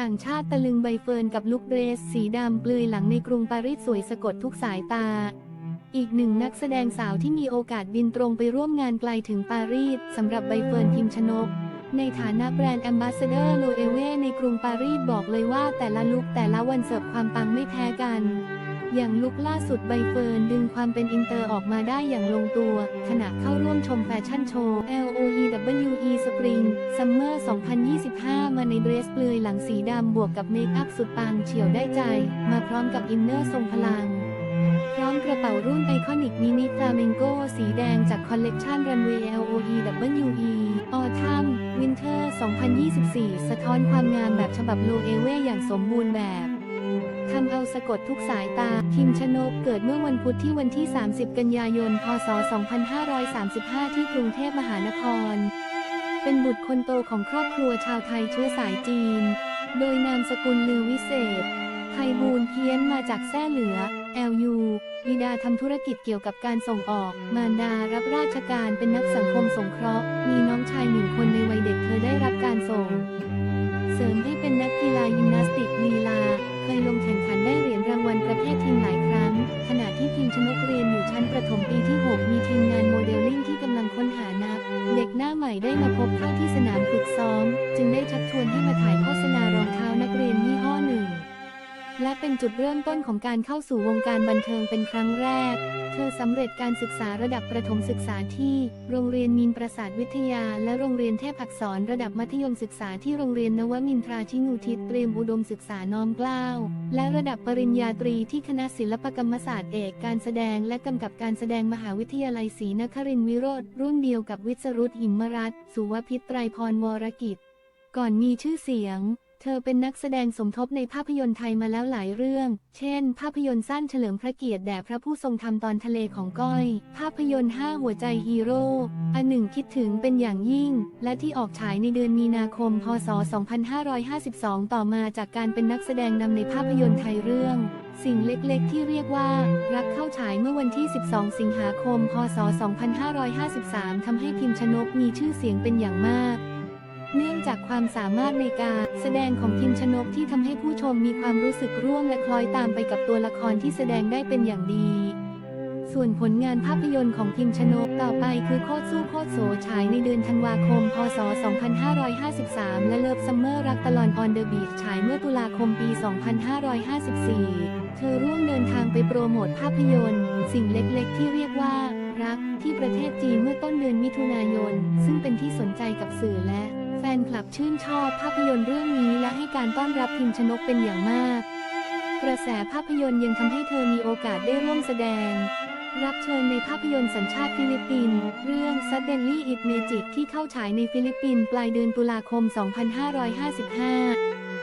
ต่างชาติตะลึงใบเฟิร์นกับลุคเดรส สีดำเปลือยหลังในกรุงปารีสสวยสะกดทุกสายตา อีกหนึ่งนักแสดงสาวที่มีโอกาสบินตรงไปร่วมงานไกลถึงปารีสสำหรับใบเฟิร์นพิมชนก ในฐานะแบรนด์แอมบาสเดอร์โลเอเวในกรุงปารีสบอกเลยว่าแต่ละลุคแต่ละวันเสิร์ฟความปังไม่แพ้กัน อย่างลุคล่าสุดใบเฟิร์นดึงความเป็นอินเตอร์ออกมาได้อย่างลงตัว ขณะเข้าร่วมชมแฟชั่นโชว์ LOEWE Spring Summer 2025 มาในเดรสเปลือยหลังสีดำบวกกับเมคอัพสุดปังเฉียวได้ใจ มาพร้อมกับอินเนอร์ทรงพลัง พร้อมกระเป๋ารุ่นไอคอนิกมินิฟลาเมงโกสีแดงจากคอลเลกชันรันเวย์ LOEWE Autumn Winter 2024 สะท้อนความงามแบบฉบับโลเอเวอย่างสมบูรณ์แบบ ทำเอาสะกดทุกสายตาพิมชนกเกิดเมื่อวันพุธที่วันที่ 30 กันยายน พศ 2535 ที่กรุงเทพมหานคร เป็นบุตรคนโตของครอบครัวชาวไทยเชื้อสายจีน โดยนามสกุลลือวิเศษ ไพบูลเพี้ยนมาจากแท่เหลือ LU บิดาทำธุรกิจเกี่ยวกับการส่งออก มารดารับราชการเป็นนักสังคมสงเคราะห์ มีน้องชายหนึ่งคนในวัยเด็กเธอได้รับการส่ง เสริมให้เป็นนักกีฬายิมนาสติกลีลา เคยลงแข่งขันได้เหรียญรางวัลประเภททีมหลายครั้ง ขณะที่พิมชนกเรียนอยู่ชั้นประถมปีที่ 6 มีทีมงานโมเดลลิ่งที่กำลังค้นหานัก เด็กหน้าใหม่ได้มาพบเข้าที่สนามฝึกซ้อม จึงได้ชักชวนให้มาถ่ายโฆษณารองเท้านักเรียนยี่ห้อหนึ่ง และเป็นจุดเริ่มต้นของการเข้าสู่วงการบันเทิงเป็นครั้งแรก เธอสำเร็จการศึกษาระดับประถมศึกษาที่ โรงเรียนมีนประสาทวิทยา และโรงเรียนเทพอักษรระดับมัธยมศึกษาที่โรงเรียนนวมินทราชินูทิศเตรียมอุดมศึกษาน้อมเกล้า และระดับปริญญาตรีที่คณะศิลปกรรมศาสตร์เอกการแสดง และกำกับการแสดงมหาวิทยาลัยศรีนครินทร์วิโรธรุ่นเดียวกับวิศรุตหิมรัตน์สุวพิตรไตรพรวรกิจ ก่อนมีชื่อเสียง เธอเป็นนักแสดงสมทบในภาพยนตร์ไทยมาแล้วหลายเรื่อง เช่น ภาพยนตร์สั้นเฉลิมพระเกียรติแด่พระผู้ทรงธรรมตอนทะเลของก้อย ภาพยนตร์ห้าหัวใจฮีโร่ อันหนึ่งคิดถึงเป็นอย่างยิ่ง และที่ออกฉายในเดือนมีนาคม พศ 2552 ต่อมาจากการเป็นนักแสดงนำในภาพยนตร์ไทยเรื่องสิ่งเล็กๆ ที่เรียกว่า รักเข้าฉายเมื่อวันที่ 12 สิงหาคม พศ 2553 ทำให้พิมพ์ชนกมีชื่อเสียงเป็นอย่างมาก เนื่องจากความสามารถในการแสดงของพิมชนกที่ทำให้ผู้ชมมีความรู้สึกร่วมและคล้อยตามไปกับตัวละครที่แสดงได้เป็นอย่างดี ส่วนผลงานภาพยนตร์ของพิมชนกต่อไปคือโคตรสู้โคตรโสฉายในเดือนธันวาคม พศ 2553 และเลิฟซัมเมอร์รักตลอนออนเดอะบีชฉายเมื่อตุลาคมปี 2554 เธอร่วมเดินทางไปโปรโมทภาพยนตร์ สิ่งเล็กๆ ที่เรียกว่ารักที่ประเทศจีนเมื่อต้นเดือนมิถุนายน ซึ่งเป็นที่สนใจกับสื่อและ ฟนคลับชื่นชอบภาพยนตร์เรื่องนี้และให้การต้อนรับพิมชนกเป็นอย่างมาก กระแสภาพยนตร์ยังทำให้เธอมีโอกาสได้ร่วมแสดง รับเชิญในภาพยนตร์สัญชาติฟิลิปปินส์เรื่อง Suddenly It Magic ที่เข้าฉายในฟิลิปปินส์ปลายเดือนตุลาคม 2555